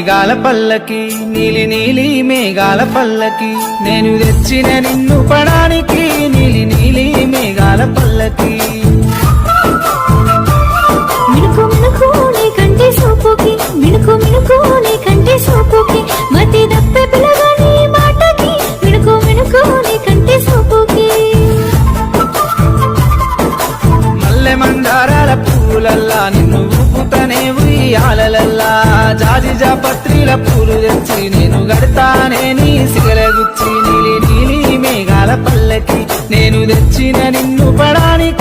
మేఘాల పల్లకి నీలి నీలి మేఘాల పల్లకి నేను తెచ్చిన నిన్ను పడానికి నీలి నీలి మేఘాల పల్లకి. మిణుకు మిణుకు నీ కంటి సోపుకి మిణుకు మిణుకు నీ కంటి సోపుకి మతి దప్పే పిల్లగాని మాటకి మిణుకు మిణుకు నీ కంటి సోపుకి. మల్లె మందారాల పూలల్లా నిన్ను ఊపుతనే ఉయ్యాలల్లా జాపత్రిల పూలు తెచ్చి నేను గడతానే నీ సిగలగుచ్చి నీలి నీలి మేఘాల పల్లకి నేను తెచ్చిన నిన్ను పడానికి